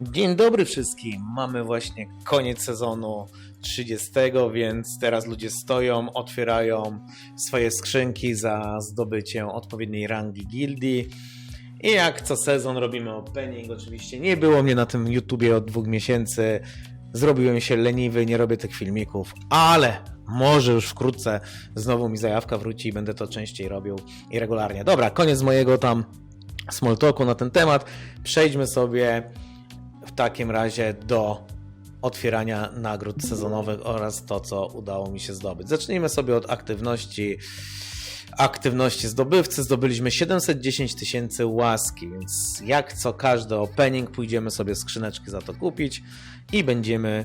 Dzień dobry wszystkim. Mamy właśnie koniec sezonu 30, więc teraz ludzie stoją, otwierają swoje skrzynki za zdobyciem odpowiedniej rangi gildii. I jak co sezon robimy opening. Oczywiście nie było mnie na tym YouTubie od dwóch miesięcy. Zrobiłem się leniwy, nie robię tych filmików, ale może już wkrótce znowu mi zajawka wróci i będę to częściej robił i regularnie. Dobra, koniec mojego tam small talku na ten temat. Przejdźmy sobie takim razie do otwierania nagród sezonowych oraz to, co udało mi się zdobyć. Zacznijmy sobie od aktywności. Aktywności zdobywcy zdobyliśmy 710 tysięcy łaski, więc jak co każdy opening pójdziemy sobie skrzyneczki za to kupić i będziemy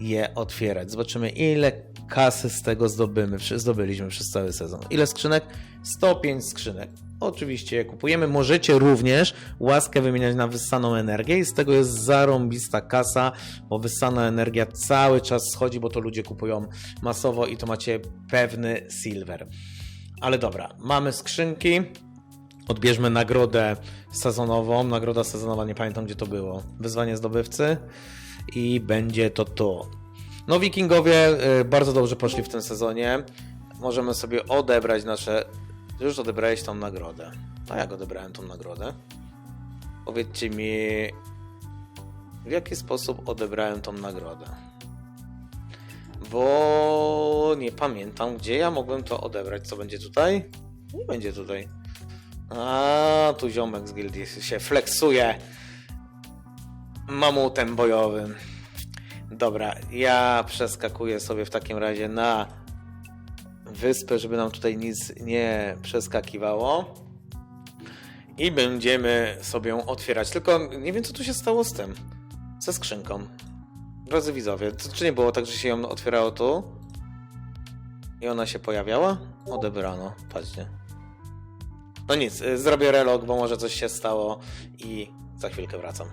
je otwierać. Zobaczymy ile kasy z tego zdobymy, zdobyliśmy przez cały sezon. Ile skrzynek? 105 skrzynek. Oczywiście je kupujemy. Możecie również łaskę wymieniać na wyssaną energię i z tego jest zarąbista kasa, bo wyssana energia cały czas schodzi, bo to ludzie kupują masowo i to macie pewny silver. Ale dobra, mamy skrzynki. Odbierzmy nagrodę sezonową. Nagroda sezonowa, nie pamiętam gdzie to było. Wyzwanie zdobywcy i będzie to tu. No, Wikingowie y, bardzo dobrze poszli w tym sezonie. Możemy sobie odebrać nasze. Już odebrałeś tą nagrodę. A jak odebrałem tą nagrodę? Powiedzcie mi, w jaki sposób odebrałem tą nagrodę? Bo nie pamiętam, gdzie ja mogłem to odebrać. Co będzie tutaj? Nie będzie tutaj. A, tu ziomek z gildii się flexuje mamutem bojowym. Dobra, ja przeskakuję sobie w takim razie na wyspę, żeby nam tutaj nic nie przeskakiwało. I będziemy sobie ją otwierać. Tylko nie wiem, co tu się stało z tym. Ze skrzynką. Drodzy widzowie, to, czy nie było tak, że się ją otwierało tu? I ona się pojawiała? Odebrano, patrzcie. No nic, y, zrobię relog, bo może coś się stało i za chwilkę wracam.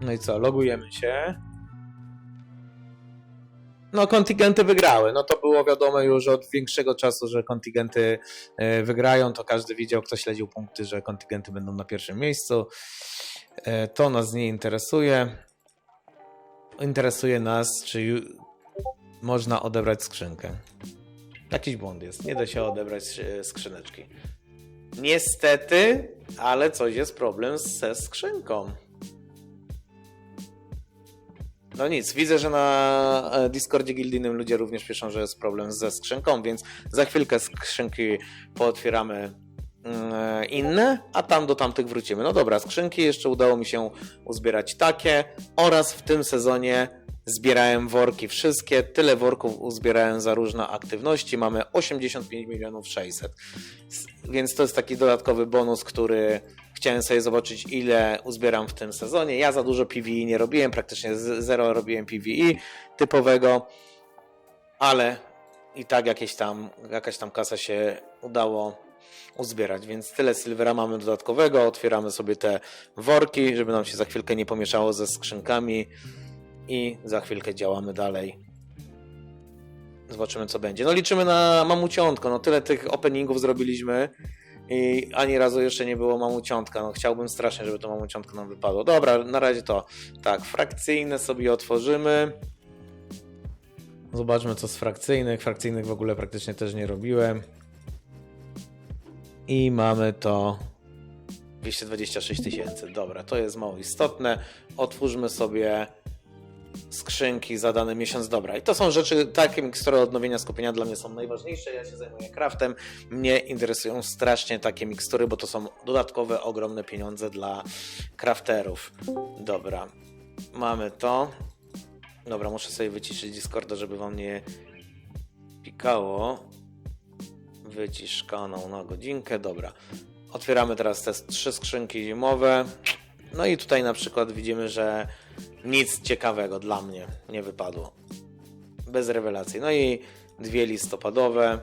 No i co, logujemy się. No, kontyngenty wygrały. No to było wiadomo już od większego czasu, że kontyngenty e, wygrają. To każdy widział, kto śledził punkty, że kontyngenty będą na pierwszym miejscu. E, To nas nie interesuje. Interesuje nas, czy można odebrać skrzynkę. Jakiś błąd jest. Nie da się odebrać e, skrzyneczki. Niestety, ale coś jest problem ze skrzynką. No nic, widzę, że na e, Discordzie gildijnym ludzie również piszą, że jest problem ze skrzynką, więc za chwilkę skrzynki pootwieramy mm, e, inne, a tam do tamtych wrócimy. No dobra, skrzynki jeszcze udało mi się uzbierać takie oraz w tym sezonie zbierałem worki wszystkie, tyle worków uzbierałem za różne aktywności, mamy 85 milionów 600. S- Więc to jest taki dodatkowy bonus, który chciałem sobie zobaczyć, ile uzbieram w tym sezonie. Ja za dużo PvE nie robiłem, praktycznie zero robiłem PvE typowego, ale i tak jakieś tam, jakaś tam kasa się udało uzbierać, więc tyle silvera mamy dodatkowego. Otwieramy sobie te worki, żeby nam się za chwilkę nie pomieszało ze skrzynkami i za chwilkę działamy dalej. Zobaczymy, co będzie. No liczymy na mamuciątko. No tyle tych openingów zrobiliśmy i ani razu jeszcze nie było mamuciątka. No chciałbym strasznie, żeby to mamuciątko nam wypadło. Dobra, na razie to tak, frakcyjne sobie otworzymy. Zobaczmy, co z frakcyjnych. Frakcyjnych w ogóle praktycznie też nie robiłem. I mamy to 226 tysięcy. Dobra, to jest mało istotne. Otwórzmy sobie skrzynki za dany miesiąc. Dobra, i to są rzeczy, takie mikstury odnowienia skupienia dla mnie są najważniejsze. Ja się zajmuję craftem. Mnie interesują strasznie takie mikstury, bo to są dodatkowe, ogromne pieniądze dla crafterów. Dobra, mamy to. Dobra, muszę sobie wyciszyć Discorda, żeby wam nie pikało. Wycisz kanał na godzinkę. Dobra. Otwieramy teraz te trzy skrzynki zimowe. No i tutaj na przykład widzimy, że nic ciekawego dla mnie nie wypadło. Bez rewelacji. No i dwie listopadowe.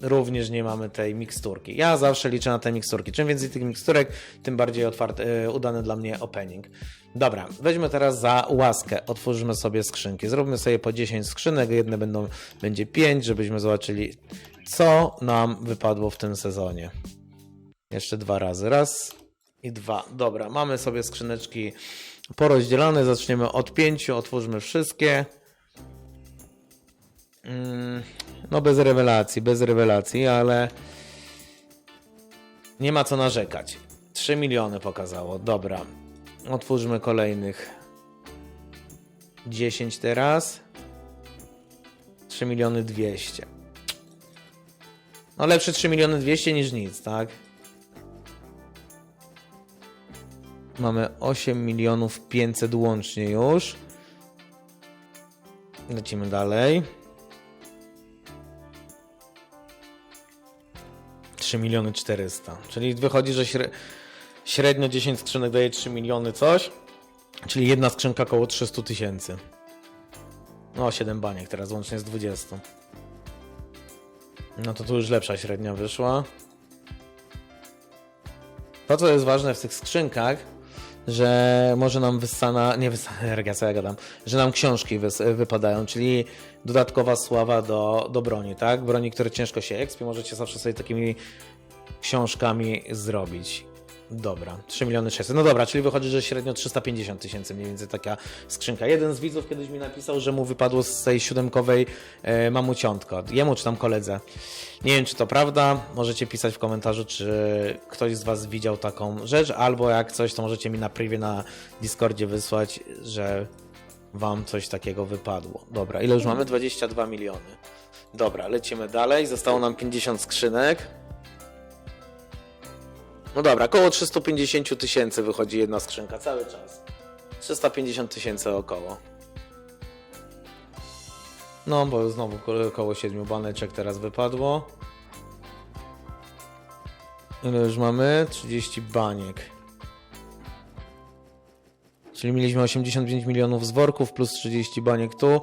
Również nie mamy tej miksturki. Ja zawsze liczę na te miksturki. Czym więcej tych miksturek, tym bardziej otwarty, e, udany dla mnie opening. Dobra, weźmy teraz za łaskę. Otworzymy sobie skrzynki. Zróbmy sobie po 10 skrzynek. Jedne będą, będzie 5, żebyśmy zobaczyli, co nam wypadło w tym sezonie. Jeszcze dwa razy. Raz i 2. Dobra, mamy sobie skrzyneczki porozdzielane. Zaczniemy od 5, otwórzmy wszystkie. Mm, No bez rewelacji, bez rewelacji, ale nie ma co narzekać. 3 miliony pokazało. Dobra. Otwórzmy kolejnych 10 teraz. 3 miliony 200. No lepsze 3 miliony 200 niż nic, tak? Mamy 8 milionów 500 łącznie już. Lecimy dalej. 3 miliony 400. Czyli wychodzi, że śre- średnio 10 skrzynek daje 3 miliony coś. Czyli jedna skrzynka około 300 tysięcy. No 7 baniek teraz łącznie z 20. No to tu już lepsza średnia wyszła. To, co jest ważne w tych skrzynkach, że może nam wyssana, nie wyssana energia, co ja gadam, że nam książki wypadają, czyli dodatkowa sława do, do broni, tak? Broni, które ciężko się ekspie, możecie zawsze sobie takimi książkami zrobić. Dobra, 3 miliony 600. No dobra, czyli wychodzi, że średnio 350 tysięcy mniej więcej taka skrzynka. Jeden z widzów kiedyś mi napisał, że mu wypadło z tej siódemkowej e, mamuciątko. Jemu czy tam koledze. Nie wiem, czy to prawda. Możecie pisać w komentarzu, czy ktoś z Was widział taką rzecz, albo jak coś, to możecie mi na privie na Discordzie wysłać, że Wam coś takiego wypadło. Dobra, ile już mamy? 22 miliony. Dobra, lecimy dalej. Zostało nam 50 skrzynek. No dobra, około 350 tysięcy wychodzi jedna skrzynka cały czas. 350 tysięcy około. No, bo znowu ko- około 7 baneczek teraz wypadło. Ile już mamy? 30 baniek. Czyli mieliśmy 85 milionów z worków plus 30 baniek tu,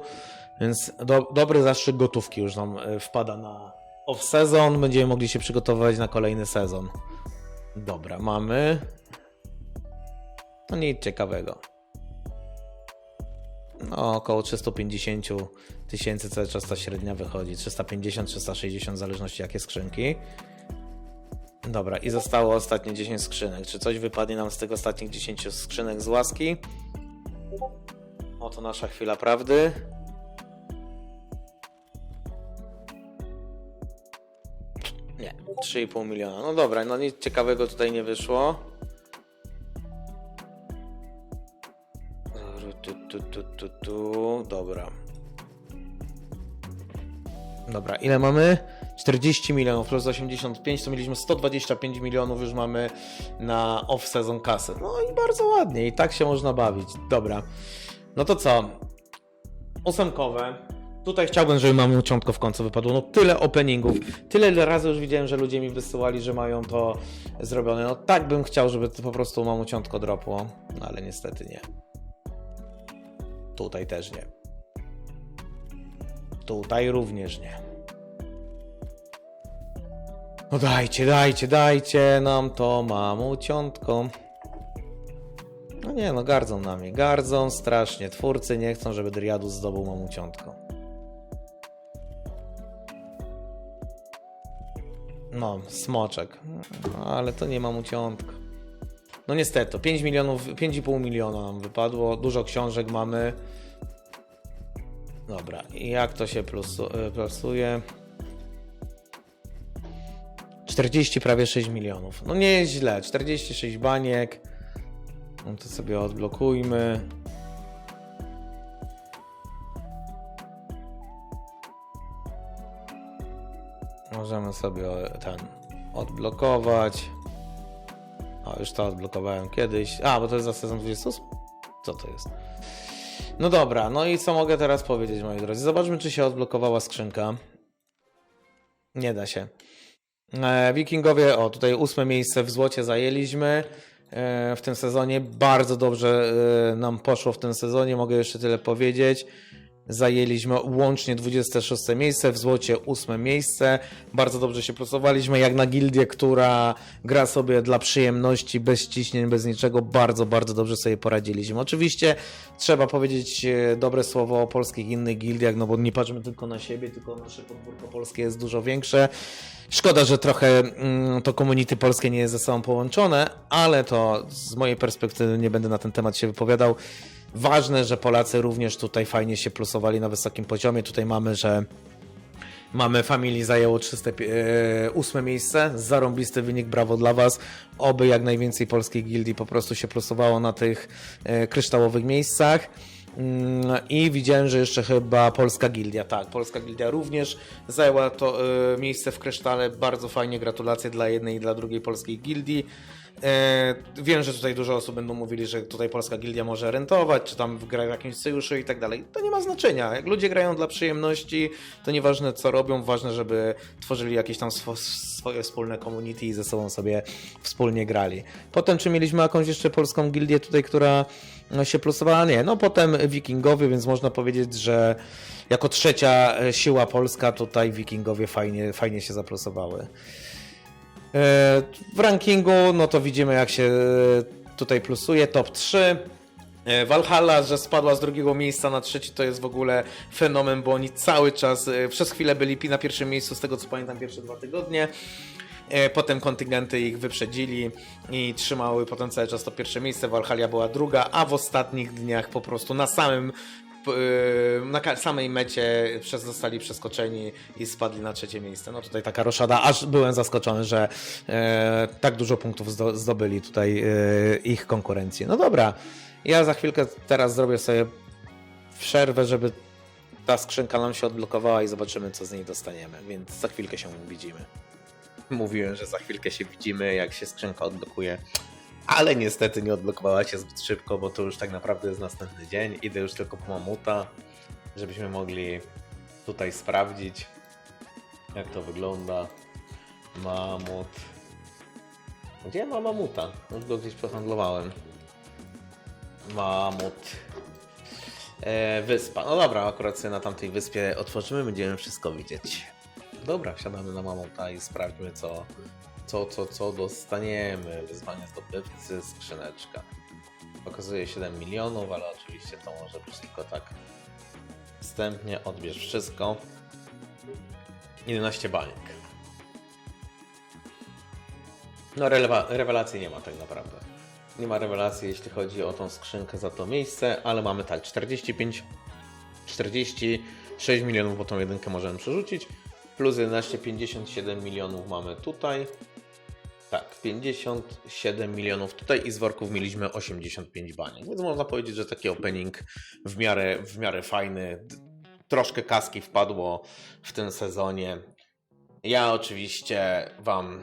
więc do, dobry zastrzyk gotówki już nam e, wpada na off-sezon. Będziemy mogli się przygotowywać na kolejny sezon. Dobra, mamy. No nic ciekawego. No, około 350 tysięcy cały czas ta średnia wychodzi. 350-360 w zależności jakie skrzynki. Dobra, i zostało ostatnie 10 skrzynek. Czy coś wypadnie nam z tych ostatnich 10 skrzynek z łaski? Oto nasza chwila prawdy. 3,5 miliona. No dobra, no nic ciekawego tutaj nie wyszło. Tu, tu, tu, tu, tu. Dobra. Dobra, ile mamy? 40 milionów plus 85, to mieliśmy 125 milionów, już mamy na off-season kasy. No i bardzo ładnie, i tak się można bawić. Dobra. No to co? Ósemkowe. Tutaj chciałbym, żeby mamuciątko w końcu wypadło. No tyle openingów, tyle razy już widziałem, że ludzie mi wysyłali, że mają to zrobione. No tak bym chciał, żeby to po prostu mamuciątko dropło, no ale niestety nie. Tutaj też nie. Tutaj również nie. No dajcie, dajcie, dajcie nam to mamuciątko. No nie, no gardzą nami, gardzą strasznie. Twórcy nie chcą, żeby Driadus zdobył mamuciątko. No, smoczek. No, ale to nie mamuciątko. No niestety, 5 milionów, 5,5 miliona nam wypadło, dużo książek mamy. Dobra, jak to się plusu, plusuje? 40 prawie 6 milionów. No nie jest źle, 46 baniek. No to sobie odblokujmy. Możemy sobie ten odblokować. O, już to odblokowałem kiedyś. A, bo to jest za sezon 28? Co to jest? No dobra, no i co mogę teraz powiedzieć, moi drodzy? Zobaczmy, czy się odblokowała skrzynka. Nie da się. E, Wikingowie, o tutaj ósme miejsce w złocie zajęliśmy e, w tym sezonie. Bardzo dobrze e, nam poszło w tym sezonie, mogę jeszcze tyle powiedzieć. Zajęliśmy łącznie 26 miejsce, w złocie 8 miejsce. Bardzo dobrze się plusowaliśmy, jak na gildię, która gra sobie dla przyjemności, bez ciśnień, bez niczego. Bardzo, bardzo dobrze sobie poradziliśmy. Oczywiście trzeba powiedzieć e, dobre słowo o polskich innych gildiach, no bo nie patrzmy tylko na siebie, tylko nasze podwórko polskie jest dużo większe. Szkoda, że trochę mm, to community polskie nie jest ze sobą połączone, ale to z mojej perspektywy nie będę na ten temat się wypowiadał. Ważne, że Polacy również tutaj fajnie się plusowali na wysokim poziomie. Tutaj mamy, że Mamy Family zajęło 308 miejsce. Zarąbisty wynik, brawo dla Was. Oby jak najwięcej polskiej gildii po prostu się plusowało na tych e, kryształowych miejscach. Mm, I widziałem, że jeszcze chyba Polska Gildia, tak, Polska Gildia również zajęła to e, miejsce w krysztale. Bardzo fajnie, gratulacje dla jednej i dla drugiej polskiej gildii. E, Wiem, że tutaj dużo osób będą mówili, że tutaj polska gildia może rentować, czy tam gra w jakimś sojuszu i tak dalej. To nie ma znaczenia. Jak ludzie grają dla przyjemności, to nieważne co robią, ważne, żeby tworzyli jakieś tam swo swoje wspólne community i ze sobą sobie wspólnie grali. Potem, czy mieliśmy jakąś jeszcze polską gildię tutaj, która no, się plusowała? Nie. No potem wikingowie, więc można powiedzieć, że jako trzecia e, siła polska tutaj wikingowie fajnie, fajnie się zaplusowały. E, W rankingu, no to widzimy jak się tutaj plusuje. Top 3. E, Valhalla, że spadła z drugiego miejsca na trzeci, to jest w ogóle fenomen, bo oni cały czas, e, przez chwilę byli na pierwszym miejscu, z tego co pamiętam, pierwsze dwa tygodnie. E, Potem kontyngenty ich wyprzedzili i trzymały potem cały czas to pierwsze miejsce. Valhalla była druga, a w ostatnich dniach po prostu na samym e, na ka- samej mecie zostali przeskoczeni i spadli na trzecie miejsce. No tutaj taka roszada, aż byłem zaskoczony, że e, tak dużo punktów zdo, zdobyli tutaj e, ich konkurencji. No dobra, ja za chwilkę teraz zrobię sobie przerwę, żeby ta skrzynka nam się odblokowała i zobaczymy, co z niej dostaniemy, więc za chwilkę się widzimy. Mówiłem, że za chwilkę się widzimy, jak się skrzynka odblokuje. Ale niestety nie odblokowała się zbyt szybko, bo to już tak naprawdę jest następny dzień. Idę już tylko po mamuta, żebyśmy mogli tutaj sprawdzić, jak to wygląda. Mamut. Gdzie ma mamuta? Już go gdzieś przehandlowałem. Mamut. E, wyspa. No dobra, akurat sobie na tamtej wyspie otworzymy, będziemy wszystko widzieć. Dobra, wsiadamy na mamuta i sprawdźmy co, co, co, co dostaniemy. Wyzwanie zdobywcy, skrzyneczka. Pokazuje 7 milionów, ale oczywiście to może być tylko tak wstępnie. Odbierz wszystko. 11 baniek. No rewelacji nie ma tak naprawdę. Nie ma rewelacji jeśli chodzi o tą skrzynkę za to miejsce, ale mamy tak 45, 46 milionów, bo tą jedynkę możemy przerzucić, plus 11, 57 milionów mamy tutaj. Tak, 57 milionów tutaj i z worków mieliśmy 85 baniek, więc można powiedzieć, że taki opening w miarę, w miarę fajny. Troszkę kaski wpadło w tym sezonie. Ja oczywiście Wam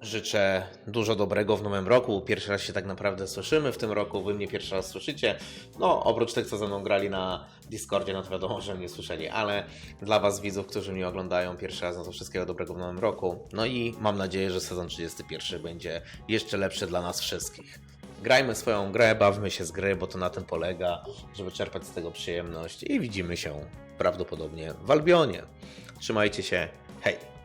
życzę dużo dobrego w nowym roku. Pierwszy raz się tak naprawdę słyszymy w tym roku, Wy mnie pierwszy raz słyszycie. No, oprócz tych, co ze mną grali na Discordzie, no to wiadomo, że mnie słyszeli, ale dla Was widzów, którzy mnie oglądają pierwszy raz, no to wszystkiego dobrego w nowym roku. No i mam nadzieję, że sezon 31 będzie jeszcze lepszy dla nas wszystkich. Grajmy swoją grę, bawmy się z gry, bo to na tym polega, żeby czerpać z tego przyjemność i widzimy się prawdopodobnie w Albionie. Trzymajcie się, hej!